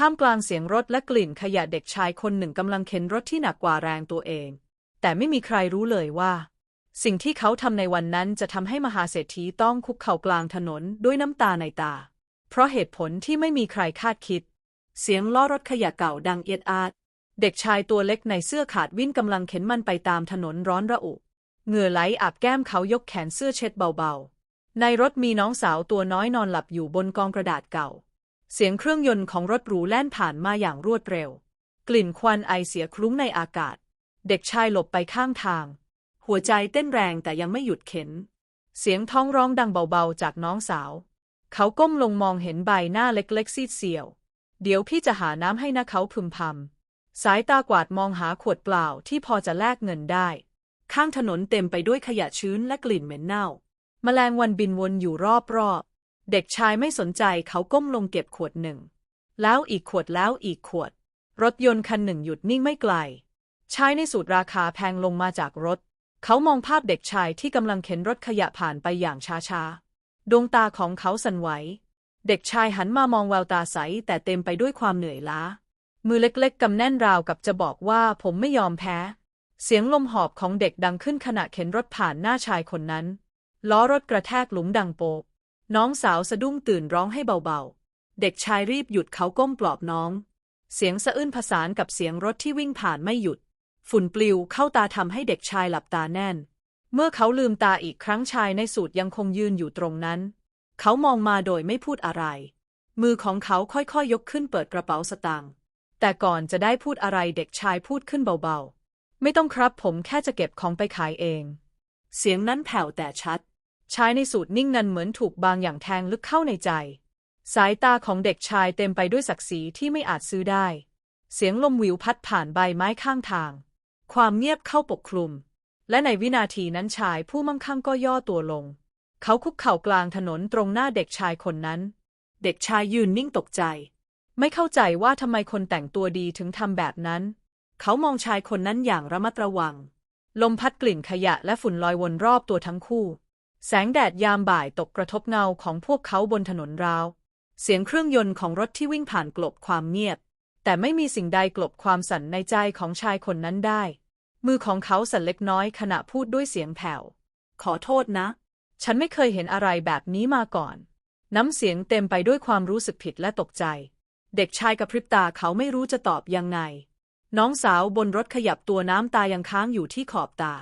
ท่ามกลางเสียงรถและกลิ่นขยะเด็กชายคนหนึ่งกำลังเข็นรถที่หนักกว่าแรงตัวเอง แต่ไม่มีใครรู้เลยว่า สิ่งที่เขาทำในวันนั้นจะทำให้มหาเศรษฐีต้องคุกเข่ากลางถนนด้วยน้ำตาในตา เพราะเหตุผลที่ไม่มีใครคาดคิด เสียงล้อรถขยะเก่าดังเอียดอาด เด็กชายตัวเล็กในเสื้อขาดวิ่งกำลังเข็นมันไปตามถนนร้อนระอุ เหงื่อไหลอาบแก้มเขายกแขนเสื้อเช็ดเบาๆ ในรถมีน้องสาวตัวน้อยนอนหลับอยู่บนกองกระดาษเก่า เสียงเครื่องยนต์ของรถหรูแล่นผ่านมาอย่างรวดเร็ว กลิ่นควันไอเสียคลุ้งในอากาศ เด็กชายหลบไปข้างทาง หัวใจเต้นแรงแต่ยังไม่หยุดเข็น เสียงท้องร้องดังเบาๆจากน้องสาว เขาก้มลงมองเห็นใบหน้าเล็กๆซีดเซียว เดี๋ยวพี่จะหาน้ำให้นะเขาพึมพำ สายตากวาดมองหาขวดเปล่าที่พอจะแลกเงินได้ ข้างถนนเต็มไปด้วยขยะชื้นและกลิ่นเหม็นเน่า แมลงวันบินวนอยู่รอบๆ เด็กชายไม่สนใจเขาก้มลงเก็บขวดหนึ่ง แล้วอีกขวดแล้วอีกขวด รถยนต์คันหนึ่งหยุดนิ่งไม่ไกล ชายในสูตรราคาแพงลงมาจากรถ เขามองภาพเด็กชายที่กำลังเข็นรถขยะผ่านไปอย่างช้าๆ ดวงตาของเขาสั่นไหว เด็กชายหันมามองแววตาใสแต่เต็มไปด้วยความเหนื่อยล้า มือเล็กๆกำแน่นราวกับจะบอกว่าผมไม่ยอมแพ้ เสียงลมหอบของเด็กดังขึ้นขณะเข็นรถผ่านหน้าชายคนนั้น ล้อรถกระแทกหลุมดังโปก น้องสาวสะดุ้งตื่นร้องให้เบาๆ เด็กชายรีบหยุดเขาก้มปลอบน้อง เสียงสะอื้นผสานกับเสียงรถที่วิ่งผ่านไม่หยุด ฝุ่นปลิวเข้าตาทำให้เด็กชายหลับตาแน่น เมื่อเขาลืมตาอีกครั้งชายในสูตรยังคงยืนอยู่ตรงนั้น เขามองมาโดยไม่พูดอะไร มือของเขาค่อยๆยกขึ้นเปิดกระเป๋าสตางค์ แต่ก่อนจะได้พูดอะไรเด็กชายพูดขึ้นเบาๆ ไม่ต้องครับผมแค่จะเก็บของไปขายเอง เสียงนั้นแผ่วแต่ชัด ชายในสูตรนิ่งนั้นเหมือนถูกบางอย่างแทงลึกเข้าในใจ สายตาของเด็กชายเต็มไปด้วยศักดิ์ศรีที่ไม่อาจซื้อได้ เสียงลมวิวพัดผ่านใบไม้ข้างทาง ความเงียบเข้าปกคลุม และในวินาทีนั้นชายผู้มั่งคั่งก็ย่อตัวลง เขาคุกเข่ากลางถนนตรงหน้าเด็กชายคนนั้น เด็กชายยืนนิ่งตกใจ ไม่เข้าใจว่าทำไมคนแต่งตัวดีถึงทำแบบนั้น เขามองชายคนนั้นอย่างระมัดระวัง ลมพัดกลิ่นขยะและฝุ่นลอยวนรอบตัวทั้งคู่ แสงแดดยามบ่ายตกกระทบเงาของพวกเขาบนถนนราว เสียงเครื่องยนต์ของรถที่วิ่งผ่านกลบความเงียบ แต่ไม่มีสิ่งใดกลบความสั่นในใจของชายคนนั้นได้ มือของเขาสั่นเล็กน้อยขณะพูดด้วยเสียงแผ่ว ขอโทษนะ ฉันไม่เคยเห็นอะไรแบบนี้มาก่อน น้ำเสียงเต็มไปด้วยความรู้สึกผิดและตกใจ เด็กชายกระพริบตาเขาไม่รู้จะตอบยังไง น้องสาวบนรถขยับตัวน้ำตายังค้างอยู่ที่ขอบตา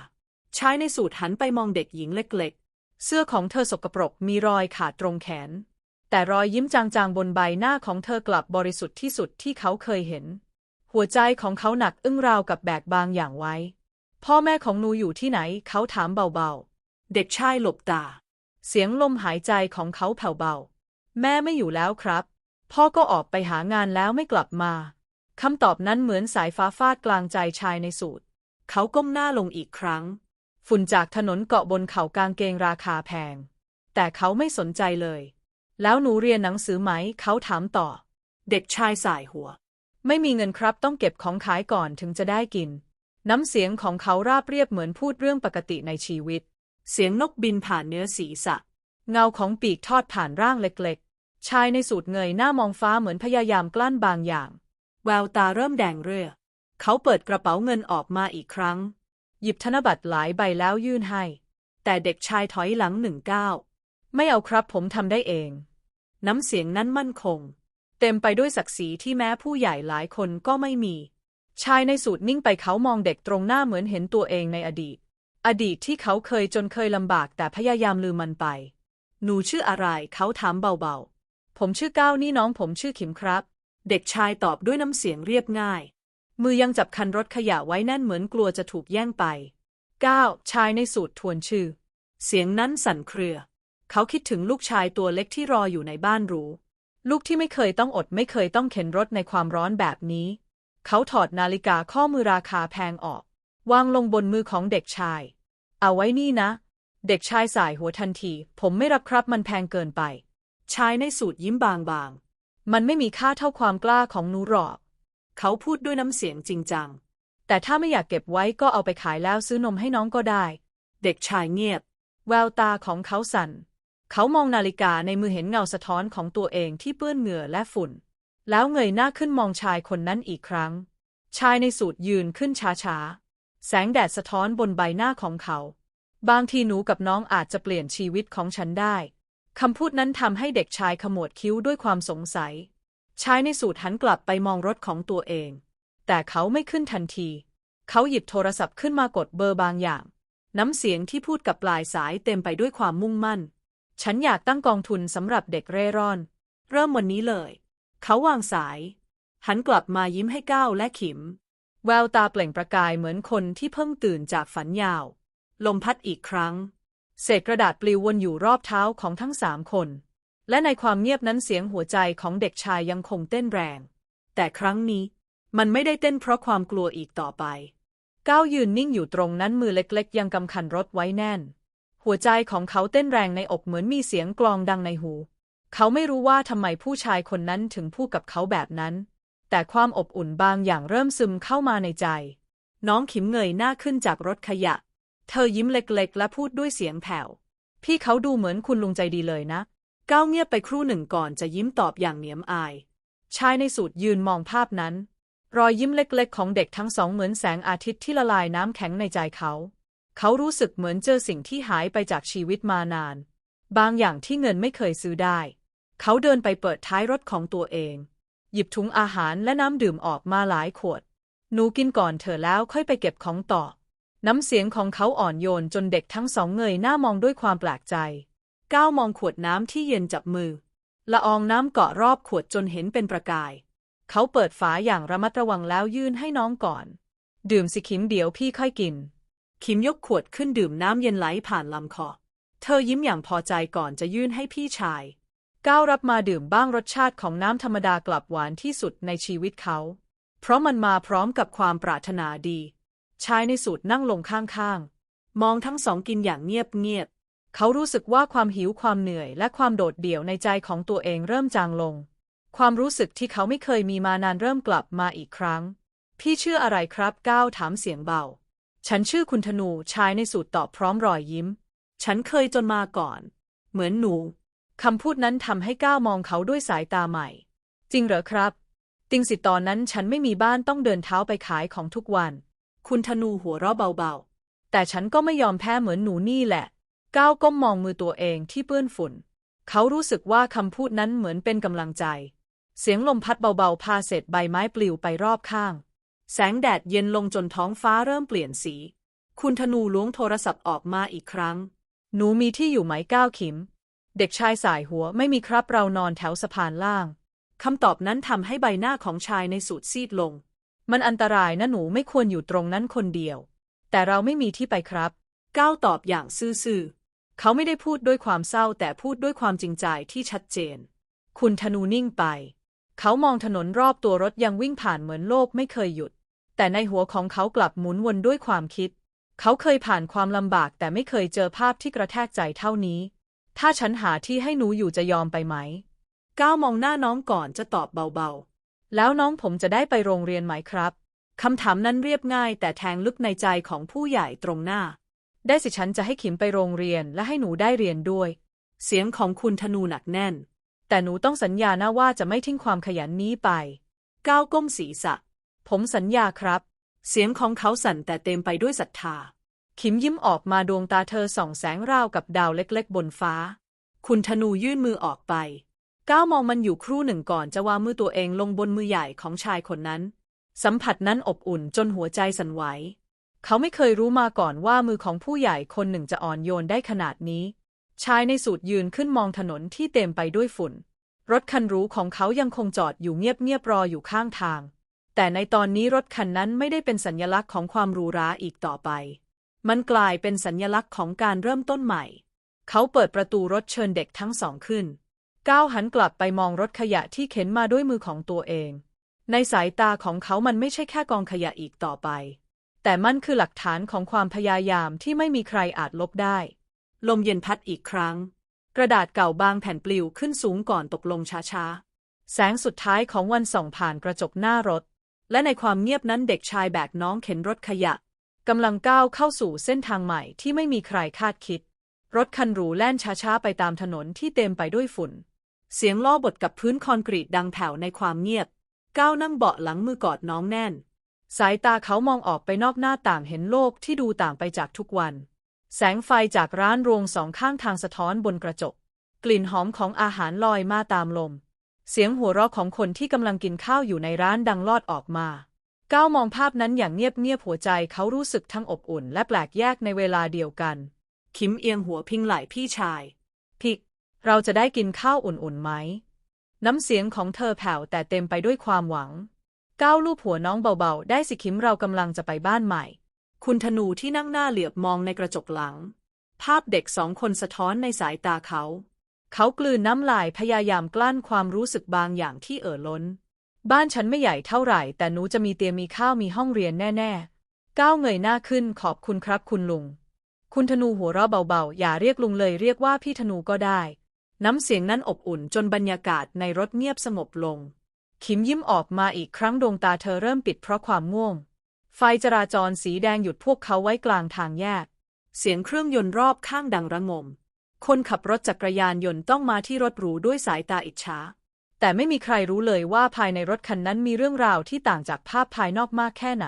ชายในสูตรหันไปมองเด็กหญิงเล็ก เสื้อของเธอสกปรกมีรอยขาดตรงแขน แต่รอยยิ้มจางๆบนใบหน้าของเธอกลับบริสุทธิ์ที่สุดที่เขาเคยเห็น หัวใจของเขาหนักอึ้งราวกับแบกบางอย่างไว้ พ่อแม่ของหนูอยู่ที่ไหน เขาถามเบาๆ เด็กชายหลบตา เสียงลมหายใจของเขาแผ่วเบา แม่ไม่อยู่แล้วครับ พ่อก็ออกไปหางานแล้วไม่กลับมาคำตอบนั้นเหมือนสายฟ้าฟาดกลางใจชายในสูตร เขาก้มหน้าลงอีกครั้ง ฝุ่นจากถนนเกาะบนเขากางเกงราคาแพง แต่เขาไม่สนใจเลย แล้วหนูเรียนหนังสือไหม เขาถามต่อ เด็กชายสายหัว ไม่มีเงินครับต้องเก็บของขายก่อนถึงจะได้กิน น้ำเสียงของเขาราบเรียบเหมือนพูดเรื่องปกติในชีวิต เสียงนกบินผ่านเนื้อศีรษะ เงาของปีกทอดผ่านร่างเล็กๆ ชายในสูตรเงยหน้ามองฟ้าเหมือนพยายามกลั้นบางอย่าง แววตาเริ่มแดงเรื่อ เขาเปิดกระเป๋าเงินออกมาอีกครั้ง หยิบธนบัตรหลายใบแล้วยื่นให้ แต่เด็กชายถอยหลังหนึ่งก้าวไม่เอาครับผมทำได้เอง น้ำเสียงนั้นมั่นคง เต็มไปด้วยศักดิ์ศรีที่แม้ผู้ใหญ่หลายคนก็ไม่มี ชายในสูตรนิ่งไปเขามองเด็กตรงหน้าเหมือนเห็นตัวเองในอดีต อดีตที่เขาเคยจนเคยลำบากแต่พยายามลืมมันไป หนูชื่ออะไรเขาถามเบาๆ ผมชื่อก้าวนี่น้องผมชื่อขิมครับ เด็กชายตอบด้วยน้ำเสียงเรียบง่าย มือยังจับคันรถขยะไว้แน่นเหมือนกลัวจะถูกแย่งไปก้าวชายในสูตรทวนชื่อ เสียงนั้นสั่นเครือ เขาคิดถึงลูกชายตัวเล็กที่รออยู่ในบ้านหรูลูกที่ไม่เคยต้องอดไม่เคยต้องเข็นรถในความร้อนแบบนี้ เขาถอดนาฬิกาข้อมือราคาแพงออก วางลงบนมือของเด็กชาย เอาไว้นี่นะ เด็กชายสายหัวทันที ผมไม่รับครับมันแพงเกินไป ชายในสูตรยิ้มบางๆ มันไม่มีค่าเท่าความกล้าของหนูหรอก เขาพูดด้วยน้ำเสียงจริงจัง แต่ถ้าไม่อยากเก็บไว้ก็เอาไปขายแล้วซื้อนมให้น้องก็ได้ เด็กชายเงียบ แววตาของเขาสั่น เขามองนาฬิกาในมือเห็นเงาสะท้อนของตัวเองที่เปื้อนเหงื่อและฝุ่น แล้วเงยหน้าขึ้นมองชายคนนั้นอีกครั้ง ชายในสูตรยืนขึ้นช้าๆ แสงแดดสะท้อนบนใบหน้าของเขา บางทีหนูกับน้องอาจจะเปลี่ยนชีวิตของฉันได้คำพูดนั้นทำให้เด็กชายขมวดคิ้วด้วยความสงสัย ชายในสูตรหันกลับไปมองรถของตัวเอง แต่เขาไม่ขึ้นทันที เขาหยิบโทรศัพท์ขึ้นมากดเบอร์บางอย่าง น้ำเสียงที่พูดกับปลายสายเต็มไปด้วยความมุ่งมั่น ฉันอยากตั้งกองทุนสำหรับเด็กเร่ร่อน เริ่มวันนี้เลย เขาวางสาย หันกลับมายิ้มให้ก้าวและขิม แววตาเปล่งประกายเหมือนคนที่เพิ่งตื่นจากฝันยาว ลมพัดอีกครั้ง เศษกระดาษปลิววนอยู่รอบเท้าของทั้งสามคน และในความเงียบนั้นเสียงหัวใจของเด็กชายยังคงเต้นแรง แต่ครั้งนี้ มันไม่ได้เต้นเพราะความกลัวอีกต่อไป ก้าวยืนนิ่งอยู่ตรงนั้นมือเล็กๆ ยังกำคันรถไว้แน่น หัวใจของเขาเต้นแรงในอกเหมือนมีเสียงกลองดังในหู เขาไม่รู้ว่าทำไมผู้ชายคนนั้นถึงพูดกับเขาแบบนั้น แต่ความอบอุ่นบางอย่างเริ่มซึมเข้ามาในใจ น้องขิมเงยหน้าขึ้นจากรถขยะ เธอยิ้มเล็กๆ และพูดด้วยเสียงแผ่ว พี่เขาดูเหมือนคุณลุงใจดีเลยนะ ก้าวเงียบไปครู่หนึ่งก่อนจะยิ้มตอบอย่างเหนียมอาย ชายในสูตรยืนมองภาพนั้น รอยยิ้มเล็กๆ ของเด็กทั้งสองเหมือนแสงอาทิตย์ที่ละลายน้ำแข็งในใจเขา เขารู้สึกเหมือนเจอสิ่งที่หายไปจากชีวิตมานาน บางอย่างที่เงินไม่เคยซื้อได้ เขาเดินไปเปิดท้ายรถของตัวเอง หยิบถุงอาหารและน้ำดื่มออกมาหลายขวด หนูกินก่อนเถอแล้วค่อยไปเก็บของต่อ น้ำเสียงของเขาอ่อนโยนจนเด็กทั้งสองเงยหน้ามองด้วยความแปลกใจ ก้าวมองขวดน้ำที่เย็นจับมือ ละอองน้ำเกาะรอบขวดจนเห็นเป็นประกาย เขาเปิดฝาอย่างระมัดระวังแล้วยื่นให้น้องก่อน ดื่มสิคิมเดี๋ยวพี่ค่อยกินคิมยกขวดขึ้นดื่มน้ำเย็นไหลผ่านลำคอ เธอยิ้มอย่างพอใจก่อนจะยื่นให้พี่ชาย ก้าวรับมาดื่มบ้างรสชาติของน้ำธรรมดากลับหวานที่สุดในชีวิตเขา เพราะมันมาพร้อมกับความปรารถนาดี ชายในสูตรนั่งลงข้างๆ มองทั้งสองกินอย่างเงียบๆ เขารู้สึกว่าความหิวความเหนื่อยและความโดดเดี่ยวในใจของตัวเองเริ่มจางลง ความรู้สึกที่เขาไม่เคยมีมานานเริ่มกลับมาอีกครั้ง พี่ชื่ออะไรครับก้าวถามเสียงเบา ฉันชื่อคุณธนูชายในสูตรตอบพร้อมรอยยิ้ม ฉันเคยจนมาก่อน เหมือนหนูคำพูดนั้นทำให้ก้าวมองเขาด้วยสายตาใหม่ จริงเหรอครับ ติงสิตอนนั้นฉันไม่มีบ้านต้องเดินเท้าไปขายของทุกวัน คุณธนูหัวเราะเบาๆ แต่ฉันก็ไม่ยอมแพ้เหมือนหนูนี่แหละ ก้าวก้มมองมือตัวเองที่เปื้อนฝุ่น เขารู้สึกว่าคำพูดนั้นเหมือนเป็นกำลังใจ เสียงลมพัดเบาๆ พาเศษใบไม้ปลิวไปรอบข้าง แสงแดดเย็นลงจนท้องฟ้าเริ่มเปลี่ยนสี คุณธนูล้วงโทรศัพท์ออกมาอีกครั้ง หนูมีที่อยู่ไหมก้าวขิม เด็กชายสายหัวไม่มีครับเรานอนแถวสะพานล่าง คำตอบนั้นทำให้ใบหน้าของชายในสูตรซีดลง มันอันตรายนะหนูไม่ควรอยู่ตรงนั้นคนเดียว แต่เราไม่มีที่ไปครับ ก้าวตอบอย่างซื่อๆ เขาไม่ได้พูดด้วยความเศร้าแต่พูดด้วยความจริงใจที่ชัดเจน คุณธนูนิ่งไป เขามองถนนรอบตัวรถยังวิ่งผ่านเหมือนโลกไม่เคยหยุด แต่ในหัวของเขากลับหมุนวนด้วยความคิด เขาเคยผ่านความลำบากแต่ไม่เคยเจอภาพที่กระแทกใจเท่านี้ ถ้าฉันหาที่ให้หนูอยู่จะยอมไปไหม ก้าวมองหน้าน้องก่อนจะตอบเบาๆ แล้วน้องผมจะได้ไปโรงเรียนไหมครับ คำถามนั้นเรียบง่ายแต่แทงลึกในใจของผู้ใหญ่ตรงหน้า ได้สิฉันจะให้ขิมไปโรงเรียนและให้หนูได้เรียนด้วย เสียงของคุณธนูหนักแน่น แต่หนูต้องสัญญานะว่าจะไม่ทิ้งความขยันนี้ไป ก้าวก้มศีรษะ ผมสัญญาครับ เสียงของเขาสั่นแต่เต็มไปด้วยศรัทธา ขิมยิ้มออกมาดวงตาเธอส่องแสงราวกับดาวเล็กๆ บนฟ้า คุณธนูยื่นมือออกไป ก้าวมองมันอยู่ครู่หนึ่งก่อนจะวางมือตัวเองลงบนมือใหญ่ของชายคนนั้น สัมผัสนั้นอบอุ่นจนหัวใจสั่นไหว เขาไม่เคยรู้มาก่อนว่ามือของผู้ใหญ่คนหนึ่งจะอ่อนโยนได้ขนาดนี้ ชายในสูตรยืนขึ้นมองถนนที่เต็มไปด้วยฝุ่น รถคันรูของเขายังคงจอดอยู่เงียบๆรออยู่ข้างทาง แต่ในตอนนี้รถคันนั้นไม่ได้เป็นสัญลักษณ์ของความรูหราอีกต่อไป มันกลายเป็นสัญลักษณ์ของการเริ่มต้นใหม่ เขาเปิดประตูรถเชิญเด็กทั้งสองขึ้น ก้าวหันกลับไปมองรถขยะที่เข็นมาด้วยมือของตัวเอง ในสายตาของเขามันไม่ใช่แค่กองขยะอีกต่อไป แต่มันคือหลักฐานของความพยายามที่ไม่มีใครอาจลบได้ ลมเย็นพัดอีกครั้ง กระดาษเก่าบางแผ่นปลิวขึ้นสูงก่อนตกลงช้าๆ แสงสุดท้ายของวันส่องผ่านกระจกหน้ารถ และในความเงียบนั้นเด็กชายแบกน้องเข็นรถขยะกำลังก้าวเข้าสู่เส้นทางใหม่ที่ไม่มีใครคาดคิด รถคันหรูแล่นช้าๆไปตามถนนที่เต็มไปด้วยฝุ่น เสียงล้อบดกับพื้นคอนกรีตดังแผ่วในความเงียบ ก้าวนั่งเบาะหลังมือกอดน้องแน่น สายตาเขามองออกไปนอกหน้าต่างเห็นโลกที่ดูต่างไปจากทุกวัน แสงไฟจากร้านโรงสองข้างทางสะท้อนบนกระจก กลิ่นหอมของอาหารลอยมาตามลม เสียงหัวเราะของคนที่กำลังกินข้าวอยู่ในร้านดังลอดออกมา ก้าวมองภาพนั้นอย่างเงียบๆหัวใจเขารู้สึกทั้งอบอุ่นและแปลกแยกในเวลาเดียวกัน คิมเอียงหัวพิงไหล่พี่ชาย พิก เราจะได้กินข้าวอุ่นๆไหม น้ำเสียงของเธอแผ่วแต่เต็มไปด้วยความหวัง ก้าวลูบหัวน้องเบาๆ ได้สิคิมเรากำลังจะไปบ้านใหม่ คุณธนูที่นั่งหน้าเหลือบมองในกระจกหลัง ภาพเด็กสองคนสะท้อนในสายตาเขา เขากลืนน้ำลายพยายามกลั้นความรู้สึกบางอย่างที่เอ่อล้น บ้านฉันไม่ใหญ่เท่าไหร่ แต่หนูจะมีเตียงมีข้าวมีห้องเรียนแน่ๆ ก้าวเงยหน้าขึ้นขอบคุณครับคุณลุง คุณธนูหัวเราะเบาๆ อย่าเรียกลุงเลยเรียกว่าพี่ธนูก็ได้ น้ำเสียงนั้นอบอุ่นจนบรรยากาศในรถเงียบสงบลง ขิมยิ้มออกมาอีกครั้งดวงตาเธอเริ่มปิดเพราะความง่วง ไฟจราจรสีแดงหยุดพวกเขาไว้กลางทางแยก เสียงเครื่องยนต์รอบข้างดังระงม คนขับรถจักรยานยนต์ต้องมาที่รถหรูด้วยสายตาอิจฉา แต่ไม่มีใครรู้เลยว่าภายในรถคันนั้นมีเรื่องราวที่ต่างจากภาพภายนอกมากแค่ไหน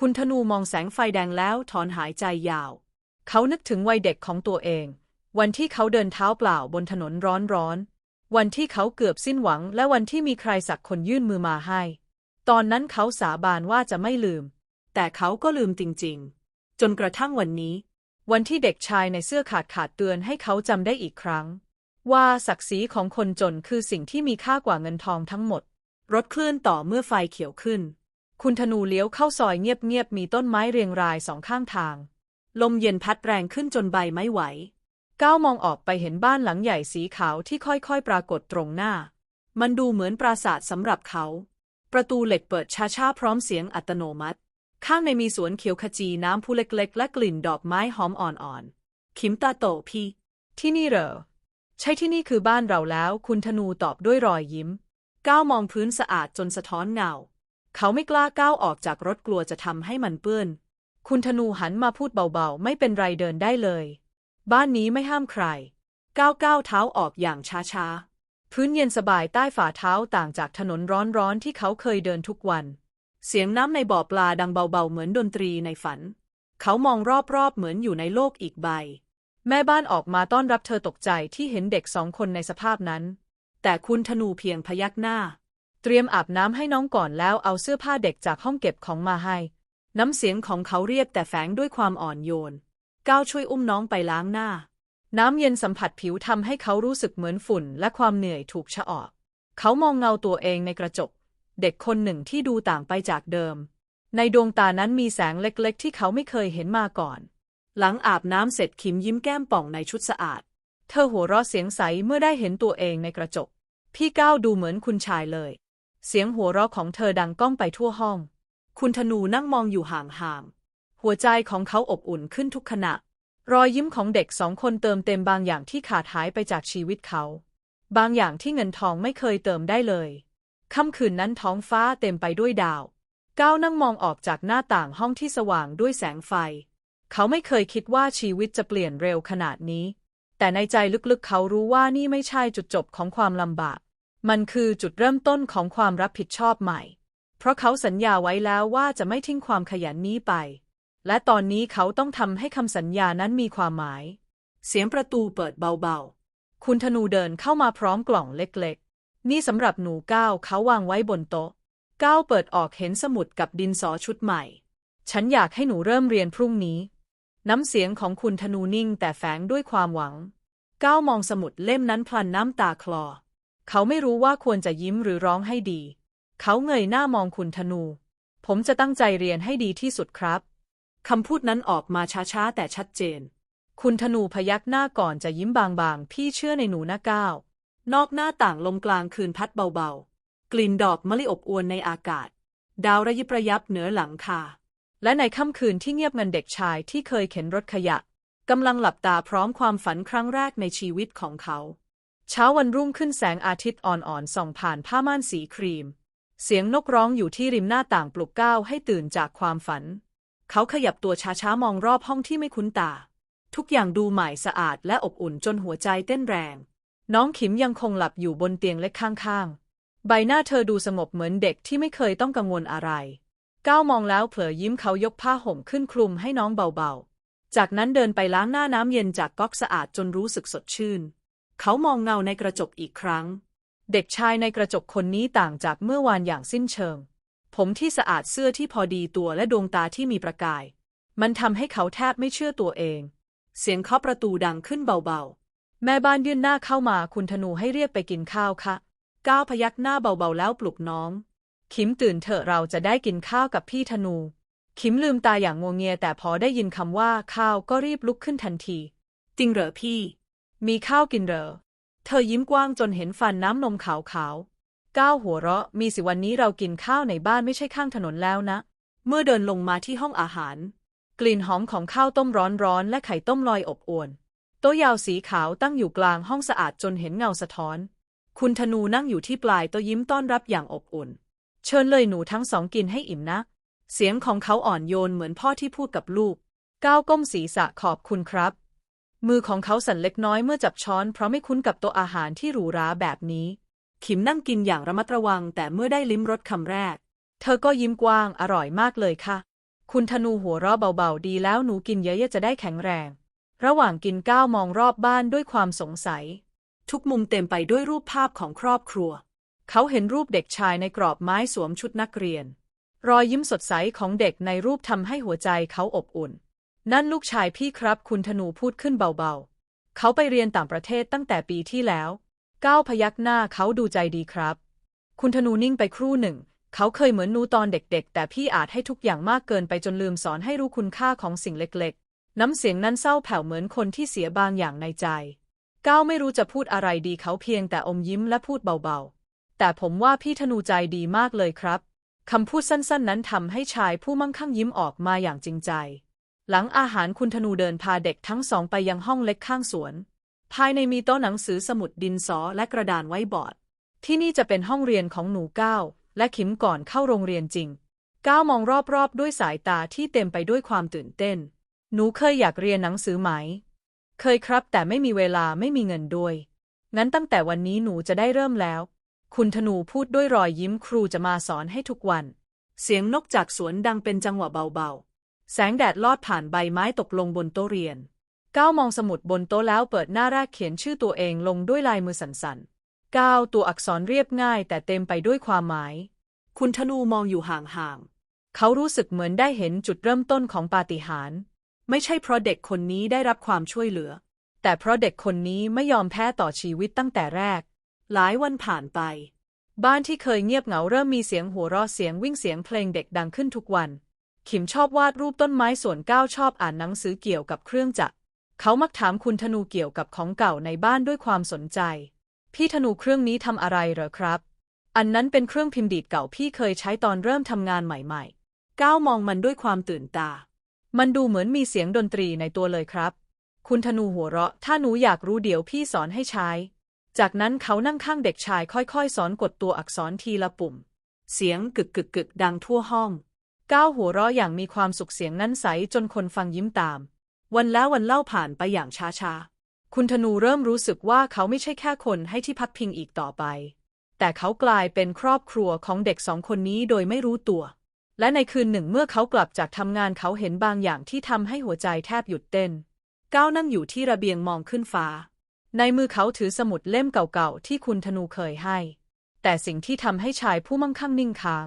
คุณธนูมองแสงไฟแดงแล้วถอนหายใจยาว เขานึกถึงวัยเด็กของตัวเอง วันที่เขาเดินเท้าเปล่าบนถนนร้อนๆ วันที่เขาเกือบสิ้นหวัง และวันที่มีใครสักคนยื่นมือมาให้ ตอนนั้นเขาสาบานว่าจะไม่ลืม แต่เขาก็ลืมจริงๆ จนกระทั่งวันนี้ วันที่เด็กชายในเสื้อขาดขาดเตือนให้เขาจำได้อีกครั้ง ว่าศักดิ์ศรีของคนจนคือสิ่งที่มีค่ากว่าเงินทองทั้งหมด รถเคลื่อนต่อเมื่อไฟเขียวขึ้น คุณธนูเลี้ยวเข้าซอยเงียบๆมีต้นไม้เรียงรายสองข้างทาง ลมเย็นพัดแรงขึ้นจนใบไม้ไหว ก้าวมองออกไปเห็นบ้านหลังใหญ่สีขาวที่ค่อยๆ ปรากฏตรงหน้า มันดูเหมือนปราสาทสำหรับเขา ประตูเหล็กเปิดช้าๆ พร้อมเสียงอัตโนมัติ ข้างในมีสวนเขียวขจีน้ำพุเล็กๆ และกลิ่นดอกไม้หอมอ่อนๆ คิมตาโตพี่ ที่นี่เหรอ ใช่ที่นี่คือบ้านเราแล้ว คุณธนูตอบด้วยรอยยิ้ม ก้าวมองพื้นสะอาดจนสะท้อนเงา เขาไม่กล้าก้าวออกจากรถกลัวจะทำให้มันเปื้อน คุณธนูหันมาพูดเบาๆ ไม่เป็นไรเดินได้เลย บ้านนี้ไม่ห้ามใคร ก้าวก้าวเท้าออกอย่างช้าๆ พื้นเย็นสบายใต้ฝ่าเท้าต่างจากถนนร้อนๆที่เขาเคยเดินทุกวัน เสียงน้ำในบ่อปลาดังเบาๆเหมือนดนตรีในฝัน เขามองรอบๆเหมือนอยู่ในโลกอีกใบ แม่บ้านออกมาต้อนรับเธอตกใจที่เห็นเด็กสองคนในสภาพนั้น แต่คุณธนูเพียงพยักหน้า เตรียมอาบน้ำให้น้องก่อนแล้วเอาเสื้อผ้าเด็กจากห้องเก็บของมาให้ น้ำเสียงของเขาเรียบแต่แฝงด้วยความอ่อนโยน ก้าวช่วยอุ้มน้องไปล้างหน้า น้ำเย็นสัมผัสผิวทำให้เขารู้สึกเหมือนฝุ่นและความเหนื่อยถูกชะออก เขามองเงาตัวเองในกระจก เด็กคนหนึ่งที่ดูต่างไปจากเดิม ในดวงตานั้นมีแสงเล็กๆ ที่เขาไม่เคยเห็นมาก่อน หลังอาบน้ำเสร็จคิมยิ้มแก้มป่องในชุดสะอาด เธอหัวเราะเสียงใสเมื่อได้เห็นตัวเองในกระจก พี่ก้าวดูเหมือนคุณชายเลย เสียงหัวเราะของเธอดังก้องไปทั่วห้อง คุณธนูนั่งมองอยู่ห่างๆ หัวใจของเขาอบอุ่นขึ้นทุกขณะ รอยยิ้มของเด็กสองคนเติมเต็มบางอย่างที่ขาดหายไปจากชีวิตเขา บางอย่างที่เงินทองไม่เคยเติมได้เลย ค่ำคืนนั้นท้องฟ้าเต็มไปด้วยดาว ก้าวนั่งมองออกจากหน้าต่างห้องที่สว่างด้วยแสงไฟ เขาไม่เคยคิดว่าชีวิตจะเปลี่ยนเร็วขนาดนี้ แต่ในใจลึกๆเขารู้ว่านี่ไม่ใช่จุดจบของความลำบาก มันคือจุดเริ่มต้นของความรับผิดชอบใหม่ เพราะเขาสัญญาไว้แล้วว่าจะไม่ทิ้งความขยันนี้ไป และตอนนี้เขาต้องทำให้คำสัญญานั้นมีความหมาย เสียงประตูเปิดเบาๆ คุณธนูเดินเข้ามาพร้อมกล่องเล็กๆ นี่สำหรับหนูก้าวเขาวางไว้บนโต๊ะ ก้าวเปิดออกเห็นสมุดกับดินสอชุดใหม่ ฉันอยากให้หนูเริ่มเรียนพรุ่งนี้ น้ำเสียงของคุณธนูนิ่งแต่แฝงด้วยความหวัง ก้าวมองสมุดเล่มนั้นพลันน้ำตาคลอ เขาไม่รู้ว่าควรจะยิ้มหรือร้องให้ดี เขาเงยหน้ามองคุณธนู ผมจะตั้งใจเรียนให้ดีที่สุดครับ คำพูดนั้นออกมาช้าๆ แต่ชัดเจน คุณธนูพยักหน้าก่อนจะยิ้มบางๆ พี่เชื่อในหนูหนะก้าวนอกหน้าต่างลมกลางคืนพัดเบาๆ กลิ่นดอกมะลิอบอวนในอากาศ ดาวระยิบระยับเหนือหลังคา และในค่ำคืนที่เงียบงันเด็กชายที่เคยเข็นรถขยะกำลังหลับตาพร้อมความฝันครั้งแรกในชีวิตของเขา เช้าวันรุ่งขึ้นแสงอาทิตย์อ่อนๆส่องผ่านผ้าม่านสีครีม เสียงนกร้องอยู่ที่ริมหน้าต่างปลุกก้าวให้ตื่นจากความฝัน เขาขยับตัวช้าๆ มองรอบห้องที่ไม่คุ้นตา ทุกอย่างดูใหม่สะอาดและอบอุ่นจนหัวใจเต้นแรง น้องขิมยังคงหลับอยู่บนเตียงเล็กข้างๆ ใบหน้าเธอดูสงบเหมือนเด็กที่ไม่เคยต้องกังวลอะไร ก้าวมองแล้วเผลอยิ้มเขายกผ้าห่มขึ้นคลุมให้น้องเบาๆ จากนั้นเดินไปล้างหน้าน้ำเย็นจากก๊อกสะอาดจนรู้สึกสดชื่น เขามองเงาในกระจกอีกครั้ง เด็กชายในกระจกคนนี้ต่างจากเมื่อวานอย่างสิ้นเชิง ผมที่สะอาดเสื้อที่พอดีตัวและดวงตาที่มีประกาย มันทำให้เขาแทบไม่เชื่อตัวเอง เสียงเคาะประตูดังขึ้นเบาๆ แม่บ้านยื่นหน้าเข้ามาคุณธนูให้เรียกไปกินข้าวค่ะ ก้าวพยักหน้าเบาๆแล้วปลุกน้องคิมตื่นเถอะเราจะได้กินข้าวกับพี่ธนูคิมลืมตาอย่างงวงเงียแต่พอได้ยินคำว่าข้าวก็รีบลุกขึ้นทันที จริงเหรอพี่ มีข้าวกินเหรอ เธอยิ้มกว้างจนเห็นฟันน้ำนมขาวๆ ก้าวหัวเราะ มีสิวันนี้เรากินข้าวในบ้านไม่ใช่ข้างถนนแล้วนะ เมื่อเดินลงมาที่ห้องอาหาร กลิ่นหอมของข้าวต้มร้อนๆและไข่ต้มลอยอบอวนโต๊ะยาวสีขาวตั้งอยู่กลางห้องสะอาดจนเห็นเงาสะท้อน คุณธนูนั่งอยู่ที่ปลายโต๊ะยิ้มต้อนรับอย่างอบอุ่น เชิญเลยหนูทั้งสองกินให้อิ่มนะ เสียงของเขาอ่อนโยนเหมือนพ่อที่พูดกับลูก ก้าวก้มศีรษะขอบคุณครับ มือของเขาสั่นเล็กน้อยเมื่อจับช้อนเพราะไม่คุ้นกับโต๊ะอาหารที่หรูหราแบบนี้ ขิมนั่งกินอย่างระมัดระวัง แต่เมื่อได้ลิ้มรสคำแรก เธอก็ยิ้มกว้างอร่อยมากเลยค่ะ คุณธนูหัวเราะเบาๆ ดีแล้วหนูกินเยอะๆจะได้แข็งแรง ระหว่างกินก้าวมองรอบบ้านด้วยความสงสัย ทุกมุมเต็มไปด้วยรูปภาพของครอบครัว เขาเห็นรูปเด็กชายในกรอบไม้สวมชุดนักเรียน รอยยิ้มสดใสของเด็กในรูปทำให้หัวใจเขาอบอุ่น นั่นลูกชายพี่ครับ คุณธนูพูดขึ้นเบาๆ เขาไปเรียนต่างประเทศตั้งแต่ปีที่แล้ว ก้าวพยักหน้าเขาดูใจดีครับ คุณธนูนิ่งไปครู่หนึ่ง เขาเคยเหมือนนูตอนเด็กๆ แต่พี่อาจให้ทุกอย่างมากเกินไปจนลืมสอนให้รู้คุณค่าของสิ่งเล็กๆ น้ำเสียงนั้นเศร้าแผ่วเหมือนคนที่เสียบางอย่างในใจ ก้าวไม่รู้จะพูดอะไรดีเขาเพียงแต่อมยิ้มและพูดเบาๆ แต่ผมว่าพี่ธนูใจดีมากเลยครับคำพูดสั้นๆ นั้นทำให้ชายผู้มั่งคั่งยิ้มออกมาอย่างจริงใจ หลังอาหารคุณธนูเดินพาเด็กทั้งสองไปยังห้องเล็กข้างสวน ภายในมีโต๊ะหนังสือสมุดดินสอและกระดานไว้บอร์ด ที่นี่จะเป็นห้องเรียนของหนูก้าวและขิมก่อนเข้าโรงเรียนจริง ก้าวมองรอบๆ ด้วยสายตาที่เต็มไปด้วยความตื่นเต้น หนูเคยอยากเรียนหนังสือไหม เคยครับแต่ไม่มีเวลาไม่มีเงินด้วย งั้นตั้งแต่วันนี้หนูจะได้เริ่มแล้ว คุณธนูพูดด้วยรอยยิ้มครูจะมาสอนให้ทุกวัน เสียงนกจากสวนดังเป็นจังหวะเบาๆ แสงแดดลอดผ่านใบไม้ตกลงบนโต๊ะเรียน ก้าวมองสมุดบนโต๊ะแล้วเปิดหน้าแรกเขียนชื่อตัวเองลงด้วยลายมือสั่นๆก้าวตัวอักษรเรียบง่ายแต่เต็มไปด้วยความหมาย คุณธนูมองอยู่ห่างๆ เขารู้สึกเหมือนได้เห็นจุดเริ่มต้นของปาฏิหาริย์ไม่ใช่เพราะเด็กคนนี้ได้รับความช่วยเหลือ แต่เพราะเด็กคนนี้ไม่ยอมแพ้ต่อชีวิตตั้งแต่แรก หลายวันผ่านไป บ้านที่เคยเงียบเหงาเริ่มมีเสียงหัวเราะเสียงวิ่งเสียงเพลงเด็กดังขึ้นทุกวัน ขิมชอบวาดรูปต้นไม้ส่วนก้าวชอบอ่านหนังสือเกี่ยวกับเครื่องจักร เขามักถามคุณธนูเกี่ยวกับของเก่าในบ้านด้วยความสนใจ พี่ธนูเครื่องนี้ทำอะไรเหรอครับ อันนั้นเป็นเครื่องพิมพ์ดีดเก่าพี่เคยใช้ตอนเริ่มทำงานใหม่ๆ ก้าวมองมันด้วยความตื่นตา มันดูเหมือนมีเสียงดนตรีในตัวเลยครับ คุณธนูหัวเราะ ถ้าหนูอยากรู้เดี๋ยวพี่สอนให้ใช้ จากนั้นเขานั่งข้างเด็กชายค่อยๆ สอนกดตัวอักษรทีละปุ่ม เสียงกึกกึกกึกดังทั่วห้อง ก้าวหัวเราะอย่างมีความสุขเสียงนั้นใสจนคนฟังยิ้มตาม วันแล้ววันเล่าผ่านไปอย่างช้าๆ คุณธนูเริ่มรู้สึกว่าเขาไม่ใช่แค่คนให้ที่พักพิงอีกต่อไป แต่เขากลายเป็นครอบครัวของเด็กสองคนนี้โดยไม่รู้ตัว และในคืนหนึ่งเมื่อเขากลับจากทำงานเขาเห็นบางอย่างที่ทำให้หัวใจแทบหยุดเต้น ก้าวนั่งอยู่ที่ระเบียงมองขึ้นฟ้า ในมือเขาถือสมุดเล่มเก่าๆ ที่คุณธนูเคยให้ แต่สิ่งที่ทำให้ชายผู้มั่งคั่งนิ่งค้าง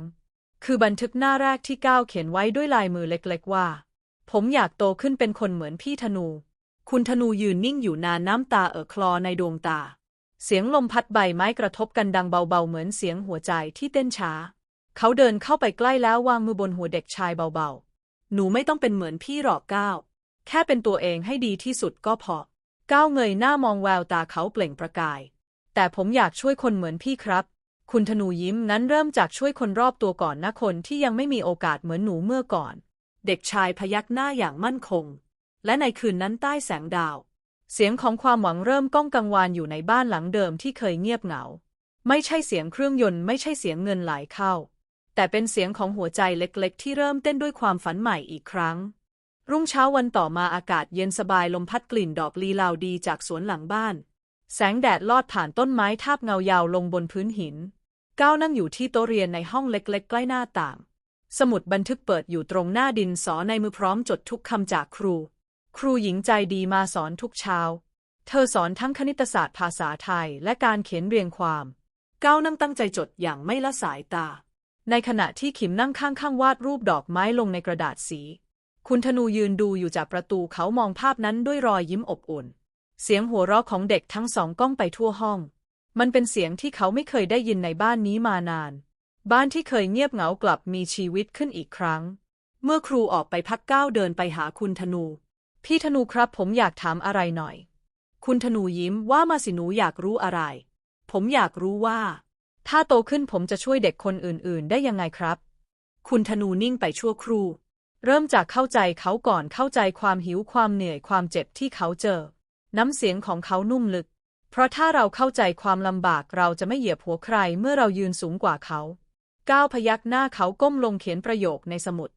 คือบันทึกหน้าแรกที่ก้าวเขียนไว้ด้วยลายมือเล็กๆว่า ผมอยากโตขึ้นเป็นคนเหมือนพี่ธนู คุณธนูยืนนิ่งอยู่นานน้ำตาเอ่อคลอในดวงตา เสียงลมพัดใบไม้กระทบกันดังเบาๆ เหมือนเสียงหัวใจที่เต้นช้า เขาเดินเข้าไปใกล้แล้ววางมือบนหัวเด็กชายเบาๆ หนูไม่ต้องเป็นเหมือนพี่หรอกก้าวแค่เป็นตัวเองให้ดีที่สุดก็พอ ก้าวเงยหน้ามองแววตาเขาเปล่งประกาย แต่ผมอยากช่วยคนเหมือนพี่ครับ คุณธนูยิ้มนั้นเริ่มจากช่วยคนรอบตัวก่อนนะคนที่ยังไม่มีโอกาสเหมือนหนูเมื่อก่อน เด็กชายพยักหน้าอย่างมั่นคง และในคืนนั้นใต้แสงดาว เสียงของความหวังเริ่มก้องกังวานอยู่ในบ้านหลังเดิมที่เคยเงียบเหงา ไม่ใช่เสียงเครื่องยนต์ไม่ใช่เสียงเงินไหลเข้า แต่เป็นเสียงของหัวใจเล็กๆ ที่เริ่มเต้นด้วยความฝันใหม่อีกครั้ง รุ่งเช้าวันต่อมาอากาศเย็นสบายลมพัดกลิ่นดอกลีลาวดีจากสวนหลังบ้าน แสงแดดลอดผ่านต้นไม้ทาบเงายาวลงบนพื้นหิน ก้าวนั่งอยู่ที่โต๊ะเรียนในห้องเล็กๆ ใกล้หน้าต่าง สมุดบันทึกเปิดอยู่ตรงหน้าดินสอในมือพร้อมจดทุกคำจากครู ครูหญิงใจดีมาสอนทุกเช้า เธอสอนทั้งคณิตศาสตร์ภาษาไทยและการเขียนเรียงความก้าวนั่งตั้งใจจดอย่างไม่ละสายตา ในขณะที่ขิมนั่งข้างๆวาดรูปดอกไม้ลงในกระดาษสี คุณธนูยืนดูอยู่จากประตูเขามองภาพนั้นด้วยรอยยิ้มอบอุ่น เสียงหัวเราะของเด็กทั้งสองก้องไปทั่วห้อง มันเป็นเสียงที่เขาไม่เคยได้ยินในบ้านนี้มานาน บ้านที่เคยเงียบเหงากลับมีชีวิตขึ้นอีกครั้ง เมื่อครูออกไปพักก้าวเดินไปหาคุณธนู พี่ธนูครับผมอยากถามอะไรหน่อย คุณธนูยิ้มว่ามาสิหนูอยากรู้อะไร ผมอยากรู้ว่า ถ้าโตขึ้นผมจะช่วยเด็กคนอื่น ๆ ได้ยังไงครับ คุณธนูนิ่งไปชั่วครู่ เริ่มจากเข้าใจเขาก่อนเข้าใจความหิวความเหนื่อยความเจ็บที่เขาเจอ น้ำเสียงของเขานุ่มลึก เพราะถ้าเราเข้าใจความลำบากเราจะไม่เหยียบหัวใครเมื่อเรายืนสูงกว่าเขา ก้าวพยักหน้าเขาก้มลงเขียนประโยคในสมุด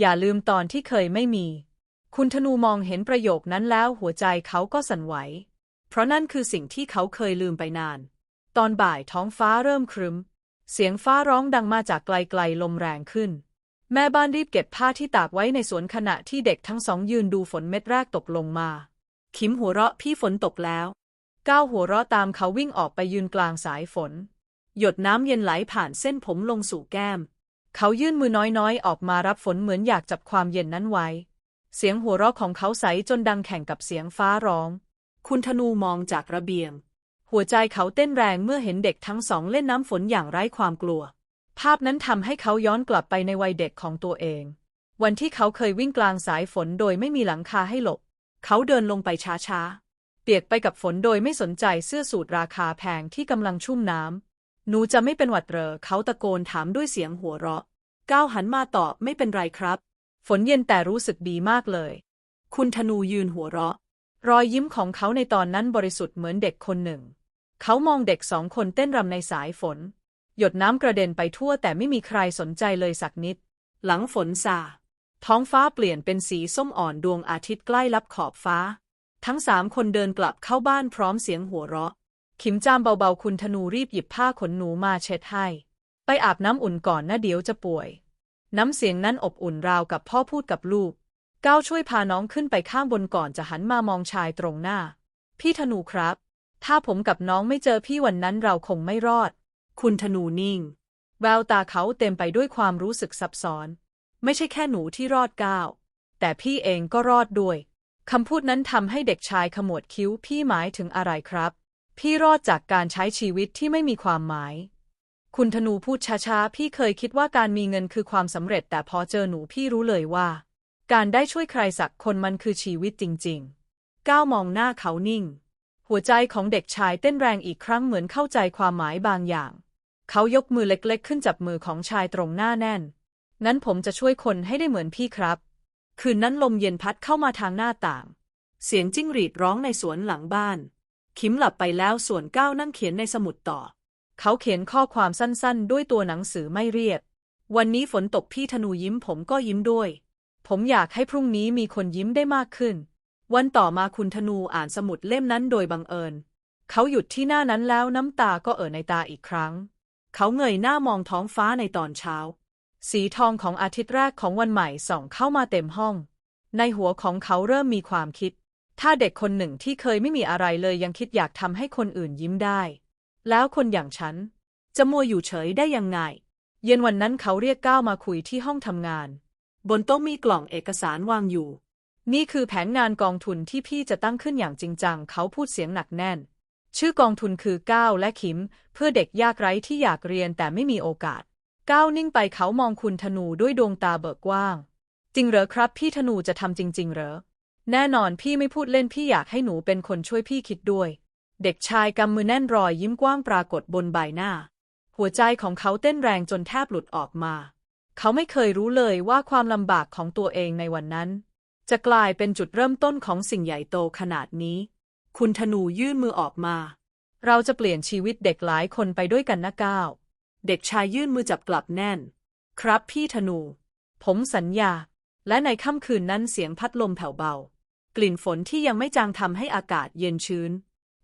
อย่าลืมตอนที่เคยไม่มี คุณธนูมองเห็นประโยคนั้นแล้วหัวใจเขาก็สั่นไหว เพราะนั่นคือสิ่งที่เขาเคยลืมไปนาน ตอนบ่ายท้องฟ้าเริ่มครึ้ม เสียงฟ้าร้องดังมาจากไกลๆลมแรงขึ้น แม่บ้านรีบเก็บผ้าที่ตากไว้ในสวนขณะที่เด็กทั้งสองยืนดูฝนเม็ดแรกตกลงมาคิมหัวเราะพี่ฝนตกแล้ว ก้าวหัวเราะตามเขาวิ่งออกไปยืนกลางสายฝน หยดน้ำเย็นไหลผ่านเส้นผมลงสู่แก้ม เขายื่นมือน้อยๆ ออกมารับฝนเหมือนอยากจับความเย็นนั้นไว้ เสียงหัวเราะของเขาใสจนดังแข่งกับเสียงฟ้าร้อง คุณธนูมองจากระเบียง หัวใจเขาเต้นแรงเมื่อเห็นเด็กทั้งสองเล่นน้ำฝนอย่างไร้ความกลัว ภาพนั้นทำให้เขาย้อนกลับไปในวัยเด็กของตัวเอง วันที่เขาเคยวิ่งกลางสายฝนโดยไม่มีหลังคาให้หลบ เขาเดินลงไปช้าๆเปียกไปกับฝนโดยไม่สนใจเสื้อสูทราคาแพงที่กำลังชุ่มน้ำ หนูจะไม่เป็นหวัดเหรอเขาตะโกนถามด้วยเสียงหัวเราะ ก้าวหันมาตอบไม่เป็นไรครับ ฝนเย็นแต่รู้สึกดีมากเลย คุณธนูยืนหัวเราะ รอยยิ้มของเขาในตอนนั้นบริสุทธิ์เหมือนเด็กคนหนึ่ง เขามองเด็กสองคนเต้นรำในสายฝน หยดน้ำกระเด็นไปทั่วแต่ไม่มีใครสนใจเลยสักนิด หลังฝนซาท้องฟ้าเปลี่ยนเป็นสีส้มอ่อนดวงอาทิตย์ใกล้ลับขอบฟ้า ทั้งสามคนเดินกลับเข้าบ้านพร้อมเสียงหัวเราะ ขิมจามเบาๆคุณธนูรีบหยิบผ้าขนหนูมาเช็ดให้ ไปอาบน้ำอุ่นก่อนนะเดี๋ยวจะป่วย น้ำเสียงนั้นอบอุ่นราวกับพ่อพูดกับลูก ก้าวช่วยพาน้องขึ้นไปข้างบนก่อนจะหันมามองชายตรงหน้า พี่ธนูครับ ถ้าผมกับน้องไม่เจอพี่วันนั้นเราคงไม่รอด คุณธนูนิ่ง แววตาเขาเต็มไปด้วยความรู้สึกซับซ้อน ไม่ใช่แค่หนูที่รอดก้าวแต่พี่เองก็รอดด้วยคำพูดนั้นทำให้เด็กชายขมวดคิ้วพี่หมายถึงอะไรครับ พี่รอดจากการใช้ชีวิตที่ไม่มีความหมาย คุณธนูพูดช้าๆ พี่เคยคิดว่าการมีเงินคือความสำเร็จ แต่พอเจอหนูพี่รู้เลยว่า การได้ช่วยใครสักคนมันคือชีวิตจริงๆ ก้าวมองหน้าเขานิ่ง หัวใจของเด็กชายเต้นแรงอีกครั้งเหมือนเข้าใจความหมายบางอย่าง เขายกมือเล็กๆ ขึ้นจับมือของชายตรงหน้าแน่นงั้นผมจะช่วยคนให้ได้เหมือนพี่ครับ คืนนั้นลมเย็นพัดเข้ามาทางหน้าต่าง เสียงจิ้งหรีดร้องในสวนหลังบ้าน คิมหลับไปแล้วส่วนก้าวนั่งเขียนในสมุดต่อ เขาเขียนข้อความสั้นๆ ด้วยตัวหนังสือไม่เรียบ วันนี้ฝนตกพี่ธนูยิ้มผมก็ยิ้มด้วย ผมอยากให้พรุ่งนี้มีคนยิ้มได้มากขึ้น วันต่อมาคุณธนูอ่านสมุดเล่มนั้นโดยบังเอิญ เขาหยุดที่หน้านั้นแล้วน้ำตาก็เอ่อในตาอีกครั้ง เขาเงยหน้ามองท้องฟ้าในตอนเช้า สีทองของอาทิตย์แรกของวันใหม่ส่องเข้ามาเต็มห้อง ในหัวของเขาเริ่มมีความคิด ถ้าเด็กคนหนึ่งที่เคยไม่มีอะไรเลยยังคิดอยากทำให้คนอื่นยิ้มได้ แล้วคนอย่างฉัน จะมัวอยู่เฉยได้ยังไง เย็นวันนั้นเขาเรียกก้าวมาคุยที่ห้องทำงาน บนโต๊ะมีกล่องเอกสารวางอยู่ นี่คือแผนงานกองทุนที่พี่จะตั้งขึ้นอย่างจริงจัง เขาพูดเสียงหนักแน่น ชื่อกองทุนคือก้าวและขิม เพื่อเด็กยากไร้ที่อยากเรียนแต่ไม่มีโอกาส ก้าวนิ่งไปเขามองคุณธนูด้วยดวงตาเบิกกว้าง จริงเหรอครับ พี่ธนูจะทำจริง ๆ เหรอ แน่นอนพี่ไม่พูดเล่นพี่อยากให้หนูเป็นคนช่วยพี่คิดด้วย เด็กชายกำมือแน่นรอยยิ้มกว้างปรากฏบนใบหน้า หัวใจของเขาเต้นแรงจนแทบหลุดออกมา เขาไม่เคยรู้เลยว่าความลำบากของตัวเองในวันนั้น จะกลายเป็นจุดเริ่มต้นของสิ่งใหญ่โตขนาดนี้ คุณธนูยื่นมือออกมา เราจะเปลี่ยนชีวิตเด็กหลายคนไปด้วยกันนะก้าวเด็กชายยื่นมือจับกลับแน่น ครับพี่ธนู ผมสัญญา และในค่ำคืนนั้นเสียงพัดลมแผ่วเบา กลิ่นฝนที่ยังไม่จางทำให้อากาศเย็นชื้น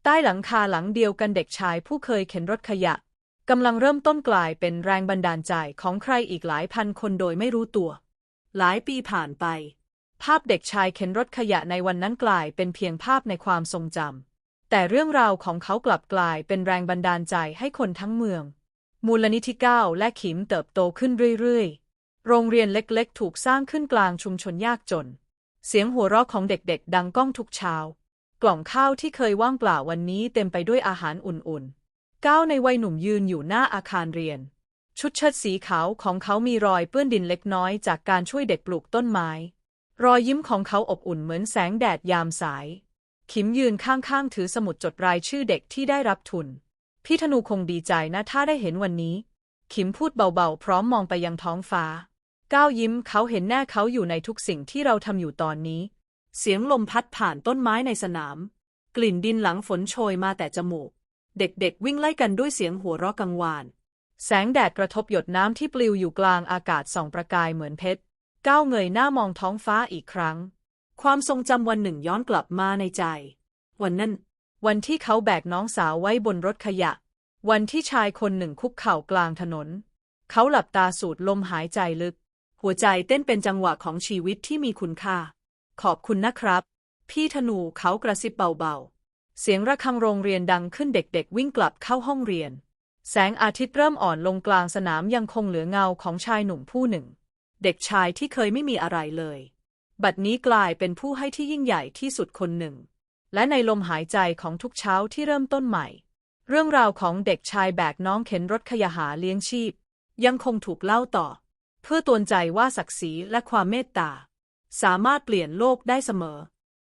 ใต้หลังคาหลังเดียวกันเด็กชายผู้เคยเข็นรถขยะกำลังเริ่มต้นกลายเป็นแรงบันดาลใจของใครอีกหลายพันคนโดยไม่รู้ตัว หลายปีผ่านไป ภาพเด็กชายเข็นรถขยะในวันนั้นกลายเป็นเพียงภาพในความทรงจำแต่เรื่องราวของเขากลับกลายเป็นแรงบันดาลใจให้คนทั้งเมือง มูลนิธิก้าวและขิมเติบโตขึ้นเรื่อยๆ โรงเรียนเล็กๆ ถูกสร้างขึ้นกลางชุมชนยากจน เสียงหัวเราะของเด็กๆ ดังก้องทุกเช้า กล่องข้าวที่เคยว่างเปล่าวันนี้เต็มไปด้วยอาหารอุ่นๆ ก้าวในวัยหนุ่มยืนอยู่หน้าอาคารเรียน ชุดเชิ้ตสีขาวของเขามีรอยเปื้อนดินเล็กน้อยจากการช่วยเด็กปลูกต้นไม้ รอยยิ้มของเขาอบอุ่นเหมือนแสงแดดยามสาย ขิมยืนข้างๆ ถือสมุดจดรายชื่อเด็กที่ได้รับทุน พี่ธนูคงดีใจนะถ้าได้เห็นวันนี้ ขิมพูดเบาๆ พร้อมมองไปยังท้องฟ้า ก้าวยิ้มเขาเห็นแน่เขาอยู่ในทุกสิ่งที่เราทำอยู่ตอนนี้ เสียงลมพัดผ่านต้นไม้ในสนาม กลิ่นดินหลังฝนโชยมาแต่จมูก เด็กๆ วิ่งไล่กันด้วยเสียงหัวเราะกังวาน แสงแดดกระทบหยดน้ำที่ปลิวอยู่กลางอากาศส่องประกายเหมือนเพชร ก้าวเงยหน้ามองท้องฟ้าอีกครั้ง ความทรงจำวันหนึ่งย้อนกลับมาในใจ วันนั้น วันที่เขาแบกน้องสาวไว้บนรถขยะ วันที่ชายคนหนึ่งคุกเข่ากลางถนน เขาหลับตาสูดลมหายใจลึก หัวใจเต้นเป็นจังหวะของชีวิตที่มีคุณค่า ขอบคุณนะครับ พี่ธนูเขากระซิบเบาๆ เสียงระฆังโรงเรียนดังขึ้นเด็กๆ วิ่งกลับเข้าห้องเรียน แสงอาทิตย์เริ่มอ่อนลงกลางสนามยังคงเหลือเงาของชายหนุ่มผู้หนึ่ง เด็กชายที่เคยไม่มีอะไรเลย บัดนี้กลายเป็นผู้ให้ที่ยิ่งใหญ่ที่สุดคนหนึ่ง และในลมหายใจของทุกเช้าที่เริ่มต้นใหม่ เรื่องราวของเด็กชายแบกน้องเข็นรถขยะหาเลี้ยงชีพ ยังคงถูกเล่าต่อ เพื่อตวนใจว่าศักดิ์ศรีและความเมตตา สามารถเปลี่ยนโลกได้เสมอ